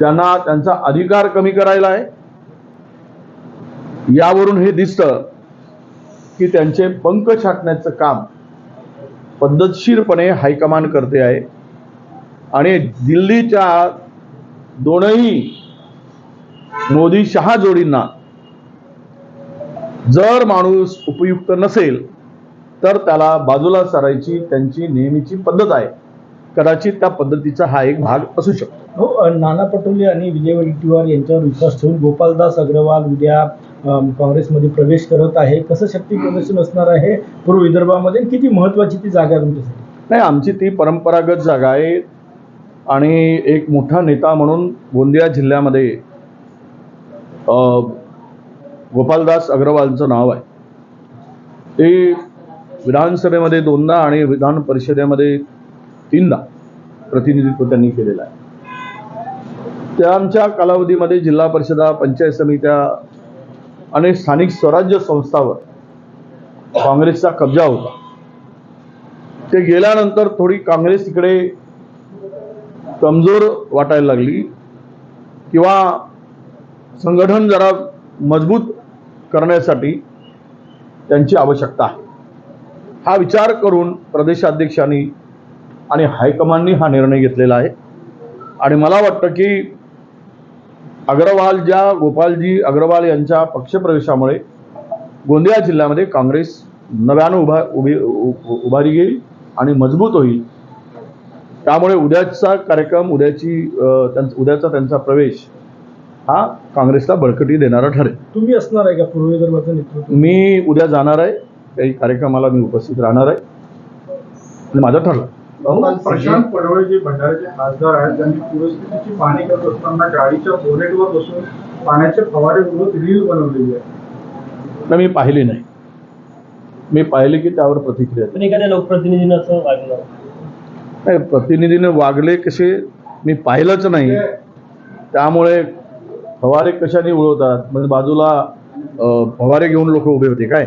त्यांना त्यांचा अधिकार कमी करायला आहे. यावरून हे दिसतं की त्यांचे पंख छाटण्याचं काम पद्धतशीरपणे हायकमांड करते आहे. आणि दिल्लीच्या दोनही मोदी शहा जोडींना जर माणूस उपयुक्त नसेल तर त्याला बाजूला सरायची त्यांची नेहमीची पद्धत आहे. कदाचित त्या पद्धतीचा हा एक भाग असू शकतो. हो नाना पटोले आणि विजय वडेट्टीवार यांच्यावर विश्वास ठेवून गोपालदास अग्रवाल उद्या काँग्रेसमध्ये प्रवेश करत आहे. कसं शक्ती प्रदर्शन असणार आहे? पूर्व विदर्भामध्ये किती महत्वाची ती जागा आहे तुमच्यासाठी? नाही आमची ती परंपरागत जागा आहे आणि एक मोठा नेता म्हणून गोंदिया जिल्ह्यामध्ये गोपालदास अग्रवालचं नाव आहे. ते विधानसभेमध्ये दोनदा आणि विधान परिषदेमध्ये तीनदा प्रतिनिधित्व त्यांनी केलेलं आहे. त्या आमच्या कालावधीमध्ये जिल्हा परिषदा पंचायत समित्या आणि स्थानिक स्वराज्य संस्थावर काँग्रेसचा कब्जा होता. ते गेल्यानंतर थोडी काँग्रेस इकडे कमजोर वाटायला लागली किंवा संघटन जरा मजबूत करण्यासाठी त्यांची आवश्यकता आहे. हा विचार करून प्रदेशाध्यक्षांनी आणि हायकमांडनी हा निर्णय घेतलेला आहे. आणि मला वाटतं की अग्रवाल ज्या गोपालजी अग्रवाल यांच्या पक्षप्रवेशामुळे गोंदिया जिल्ह्यामध्ये काँग्रेस नव्यानं उभा उभी उभारी घेईल आणि मजबूत होईल. त्यामुळे उद्याचा कार्यक्रम उद्याची उद्याचा त्यांचा प्रवेश हा काँग्रेसला बळकटी देणारा ठरेल. तुम्ही असणार आहे का पूर्व विदर्भाचं नेतृत्व? मी उद्या जाणार आहे. काही कार्यक्रमाला मी उपस्थित राहणार आहे. माझं ठरलं. प्रशांत पडवळे जे भंडाऱ्याचे खासदार आहेत त्यांनी पूरस्थितीची पाहणी करत असताना गाडीच्या बोनेटवर बसून पाण्याचे फवारे उडवत रील बनवलेली आहे. नाही, मी पाहिली नाही. मी पाहिले की त्यावर प्रतिक्रिया. पण एखाद्या लोकप्रतिनिधीनं असं वागलं नाही प्रतिनिधीने वागले कसे मी पाहिलंच नाही. त्यामुळे फवारे कशाने उडवतात? म्हणजे बाजूला फवारे घेऊन लोक उभे होते काय?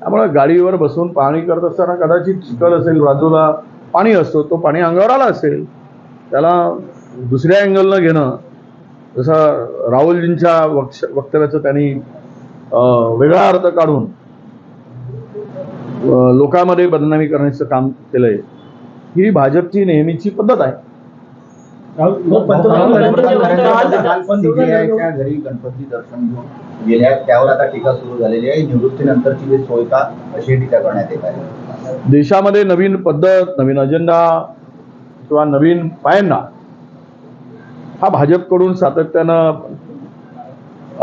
त्यामुळे गाडीवर बसून पाणी करत असताना कदाचित चिखल असेल बाजूला पाणी असतो तो पाणी अंगावर आला असेल. त्याला दुसऱ्या अँगलनं घेणं जसं राहुलजींच्या वक्ष वक्तव्याचं त्यांनी वेगळा अर्थ काढून लोकांमध्ये बदनामी करण्याचं काम केलंय ही भाजपची नेहमीची पद्धत आहे काल पंतप्रधान नरेंद्र मोदी काल सीबीआयच्या घरी गणपती दर्शन घेऊन गेल्या त्यावर आता टीका सुरू झालेली आहे. निवृत्तीनंतरची जी सोय का अशी टीका करण्यात येत आहे. देशामध्ये नवीन पद्धत नवीन अजेंडा किंवा नवीन पायंडा हा भाजपकडून सातत्यानं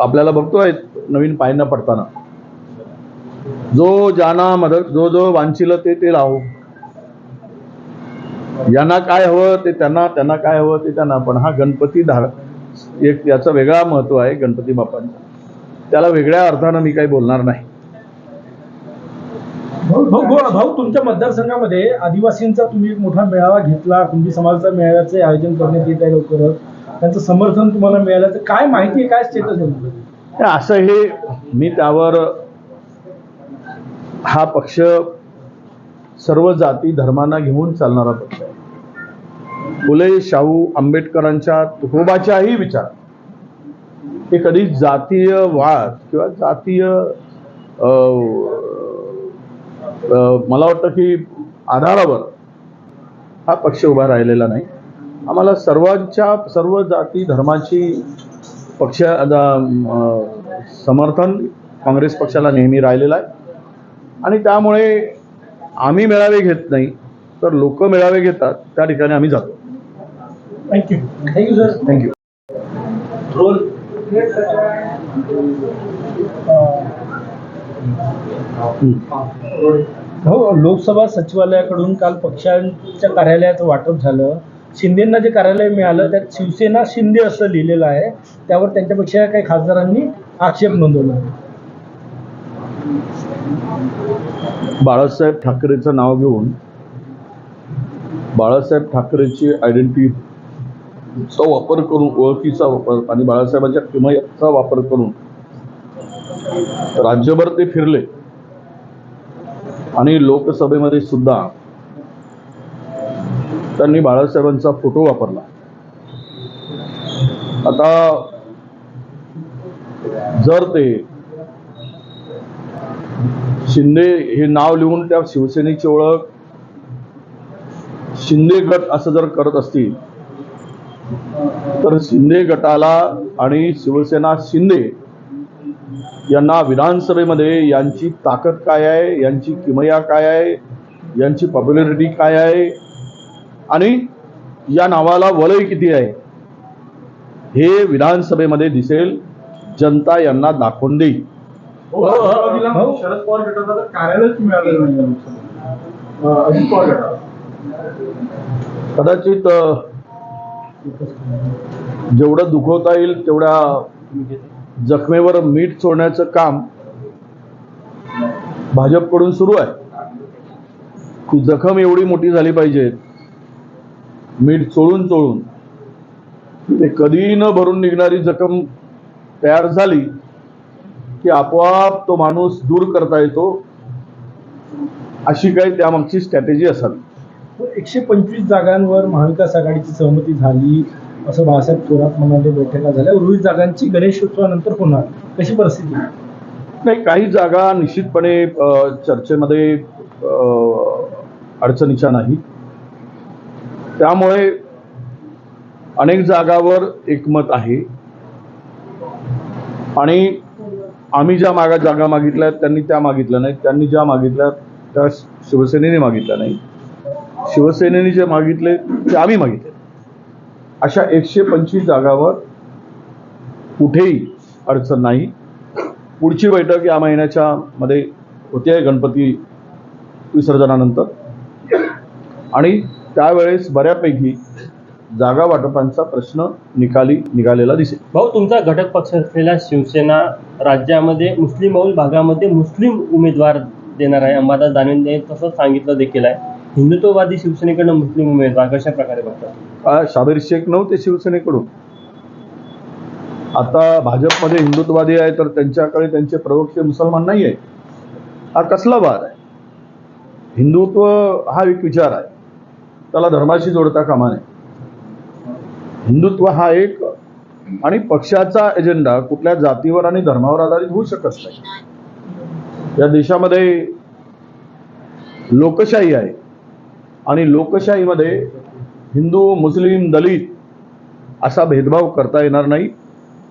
आपल्याला बघतोय नवीन पायंडा पडताना. जो ज्यांना मदत जो जो वांछिल ते ते लावो यांना काय हवं ते त्यांना त्यांना काय हवं ते त्यांना. पण हा गणपती धार एक याचं वेगळा महत्त्व आहे गणपती बाप्पांचा. त्याला वेगळ्या अर्थानं मी काही बोलणार नाही. भाऊ तुमच्या मतदारसंघामध्ये आदिवासींचा तुम्ही एक मोठा मेळावा घेतला. कुणबी समाजाचा मेळाव्याचे आयोजन करण्यात येत आहे लवकरच. त्यांचं समर्थन तुम्हाला मिळालं तर काय माहिती आहे? काय स्टेटस आहे असं हे मी त्यावर हा पक्ष सर्व जाती धर्मांना घेऊन चालणारा पक्ष आहे. फुले शाहू आंबेडकरांच्या तुकोबाच्याही विचार हे कधी जातीय वाद किंवा जातीय मला वाटतं की आधारावर हा पक्ष उभा राहिलेला नाही. आम्हाला सर्वांच्या सर्व जाती धर्माची पक्ष आता, समर्थन काँग्रेस पक्षाला नेहमी राहिलेलं आहे. आणि त्यामुळे आम्ही मेळावे घेत नाही तर लोक मेळावे घेतात त्या ठिकाणी आम्ही जातो. थँक्यू थँक्यू सर थँक्यू हो लोकसभा सचिवालयाकडून काल पक्षांच्या कार्यालयाचं वाटप झालं. शिंदेंना जे कार्यालय मिळालं त्यात शिवसेना शिंदे असं लिहिलेलं आहे. त्यावर त्यांच्यापेक्षा काही खासदारांनी आक्षेप नोंदवला. बाळासाहेब ठाकरेचं नाव घेऊन बाळासाहेब ठाकरेची चा वापर करून ओळखीचा वापर. आणि बाळासाहेबांच्या किमयाचा वापर करून राज्यभर ते फिरले. आणि लोकसभेमध्ये सुद्धा त्यांनी बाळासाहेबांचा फोटो वापरला. आता जर ते शिंदे हे नाव लिहून त्या शिवसेनेची ओळख शिंदे गट असं जर करत असतील तर शिंदे गटाला आणि शिवसेना शिंदे यांना विधानसभेमध्ये यांची ताकद काय आहे यांची किमया काय आहे यांची पॉप्युलॅरिटी काय आहे आणि या नावाला वलय किती आहे हे विधानसभेमध्ये दिसेल जनता यांना दाखवून देईल. हो. शरद पवार गटाला कार्यालयच नाही पवार गटाला कदाचित जेवढं दुखवता येईल तेवढ्या जखमेवर मीठ चोळण्याचं काम भाजपकडून सुरू आहे. की जखम एवढी मोठी झाली पाहिजे. मीठ चोळून चोळून. ते कधी न भरून निघणारी जखम तयार झाली की आपोआप तो माणूस दूर करता येतो. अशी काही त्यामागची स्ट्रॅटेजी असावी एकशे पंचवीस जागांवर महाविकास आघाडीची सहमती झाली असं बाळासाहेब थोरात म्हणाले बैठका झाल्या. उर्वरित जागांची गणेशोत्सवानंतर होणार कशी परिस्थिती? नाही काही जागा निश्चितपणे चर्चेमध्ये अडचणीच्या नाही त्यामुळे अनेक जागावर एकमत आहे. आणि आम्ही ज्या मागा जागा मागितल्या त्यांनी त्या मागितल्या नाहीत. त्यांनी ज्या मागितल्या त्या शिवसेनेने मागितल्या नाही शिवसेनेने जे मागितले ते आम्ही मागितले. अशा एकशे पंचवीस जागावर कुठेही अडचण नाही. पुढची बैठक या महिन्याच्या मध्ये होते आहे गणपती विसर्जनानंतर. आणि त्यावेळेस बऱ्यापैकी जागा वाटपांचा प्रश्न निकाली निघालेला दिसेल. भाऊ तुमचा घटक पक्ष असलेला शिवसेना राज्यामध्ये मुस्लिम बहुल भागामध्ये मुस्लिम उमेदवार देणार आहे. अंबादास दानवेंनी तसंच सांगितलं देखील आहे. हिंदुत्ववादी शिवसेनेकडनं मुस्लिम उमेदवार कशा प्रकारे बघतात शाबीर शेख नव्हते शिवसेनेकडून. आता भाजपमध्ये हिंदुत्ववादी आहे तर त्यांच्याकडे त्यांचे प्रवक्ते मुसलमान नाही आहे हा कसला वाद आहे? हिंदुत्व हा एक विचार आहे. त्याला धर्माशी जोडता कामा नये. हिंदुत्व हा एक आणि पक्षाचा एजेंडा कुठल्या जातीवर आणि धर्मावर आधारित होऊ शकत नाही. या देशामध्ये लोकशाही आहे. आणि लोकशाहीमध्ये हिंदू मुस्लिम दलित असा भेदभाव करता येणार नाही.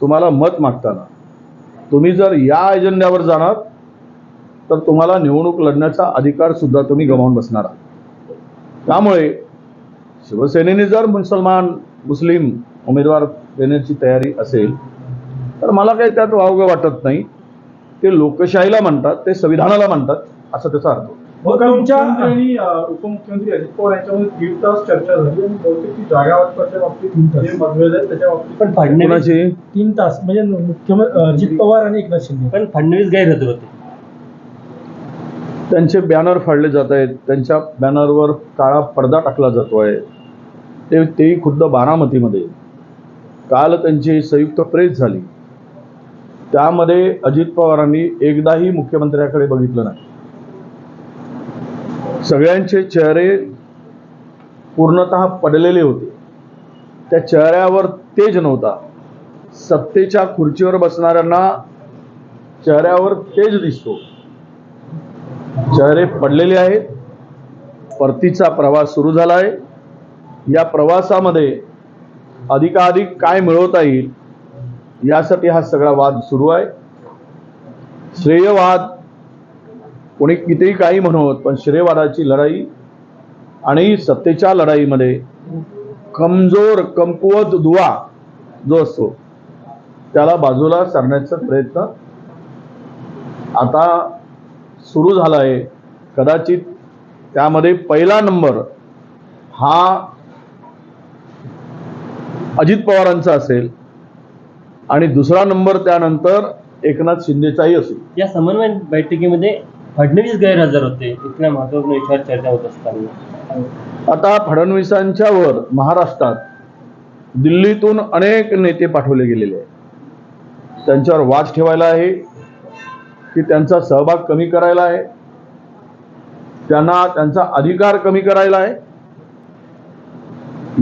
तुम्हाला मत मागताना. तुम्ही जर या एजेंड्यावर जाणार तर तुम्हाला निवडणूक लढण्याचा अधिकार सुद्धा तुम्ही गमावून बसणार आहात. त्यामुळे शिवसेनेने जर मुसलमान मुस्लिम उमेदवार देण्याची तयारी असेल तर मला काही त्यात वावगं वाटत नाही. ते लोकशाहीला म्हणतात ते संविधानाला म्हणतात असा त्याचा अर्थ आणि उपमुख्यमंत्री अजित पवार यांच्यामध्ये दीड तास चर्चा झाली आणि बहुतेक ती जागा वाटपाच्या बाबतीत तीन तास. जे मतभेद आहेत त्याच्या बाबतीत पण फडणवीस कोणाची? तीन तास. म्हणजे मुख्यमंत्री अजित पवार आणि एकनाथ शिंदे. पण फडणवीस गैरहजर होते. त्यांचे बॅनर फाडले जात आहेत. त्यांच्या बॅनरवर काळा पडदा टाकला जातो आहे. ते तेही खुद्द बारामतीमध्ये. काल त्यांची संयुक्त प्रेस झाली. त्यामध्ये अजित पवारांनी एकदाही मुख्यमंत्र्याकडे बघितलं नाही. सगळ्यांचे चेहरे पूर्णतः पडलेले होते. त्या चेहऱ्यावर तेज नव्हता. सत्तेच्या खुर्चीवर बसणाऱ्यांना चेहऱ्यावर तेज दिसतो. चेहरे पडलेले आहेत. परतीचा प्रवास सुरू झाला आहे या प्रवासामध्ये अधिकाधिक काय मिळवता येईल यासाठी हा सगळा वाद सुरू आहे. श्रेयवाद कोणी कितीही काही म्हणत पण श्रेयवादाची लढाई आणि सत्तेच्या लढाईमध्ये कमजोर कमकुवत दुवा जो असतो त्याला बाजूला सरण्याचा प्रयत्न आता सुरू झाला आहे कदाचित त्यामध्ये पहिला नंबर हा अजित पवारांचा असेल आणि दुसरा नंबर त्यानंतर एकनाथ शिंदेचाही असेल. या समन्वय बैठकीमध्ये फडणवीस गैरहजर होते. इथल्या महत्त्वपूर्ण विषयावर चर्चा होत असताना. आता फडणवीसांच्यावर महाराष्ट्रात दिल्लीतून अनेक नेते पाठवले गेलेले आहेत. त्यांच्यावर वाच ठेवायला आहे की त्यांचा सहभाग कमी करायला आहे. त्यांना त्यांचा अधिकार कमी करायला आहे.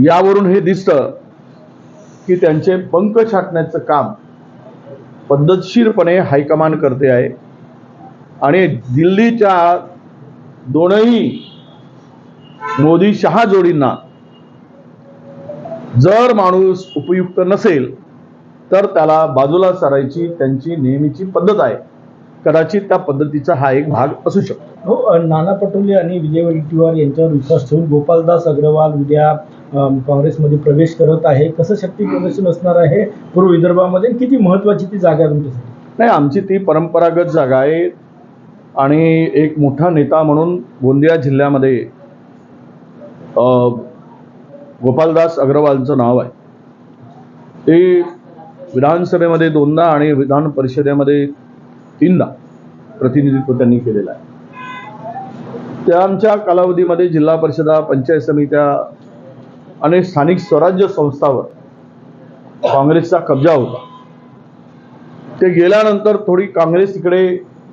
यावरून हे दिसतं की त्यांचे पंख छाटण्याचं काम पद्धतशीरपणे हायकमांड करते आहे. आणि दिल्लीच्या दोनही मोदी शहा जोडींना जर माणूस उपयुक्त नसेल तर त्याला बाजूला सारायची त्यांची नेहमीची पद्धत आहे. कदाचित त्या पद्धतीचा हा एक भाग असू शकतो. हो नाना पटोले आणि विजय वडेट्टीवार यांच्यावर विश्वास ठेवून गोपालदास अग्रवाल उद्या काँग्रेसमध्ये प्रवेश करत आहे. कसं शक्ती प्रदर्शन असणार आहे? पूर्व विदर्भामध्ये किती महत्वाची ती जागा आहे तुमच्यासाठी? नाही आमची ती परंपरागत जागा आहे. आणि एक मोठा नेता म्हणून गोंदिया जिल्ह्यामध्ये गोपालदास अग्रवालचं नाव आहे. ते विधानसभेमध्ये दोनदा आणि विधान परिषदेमध्ये तीनदा प्रतिनिधित्व त्यांनी केलेलं आहे. त्या आमच्या कालावधीमध्ये जिल्हा परिषदा पंचायत समित्या आणि स्थानिक स्वराज्य संस्थावर काँग्रेसचा कब्जा होता. ते गेल्यानंतर थोडी काँग्रेस इकडे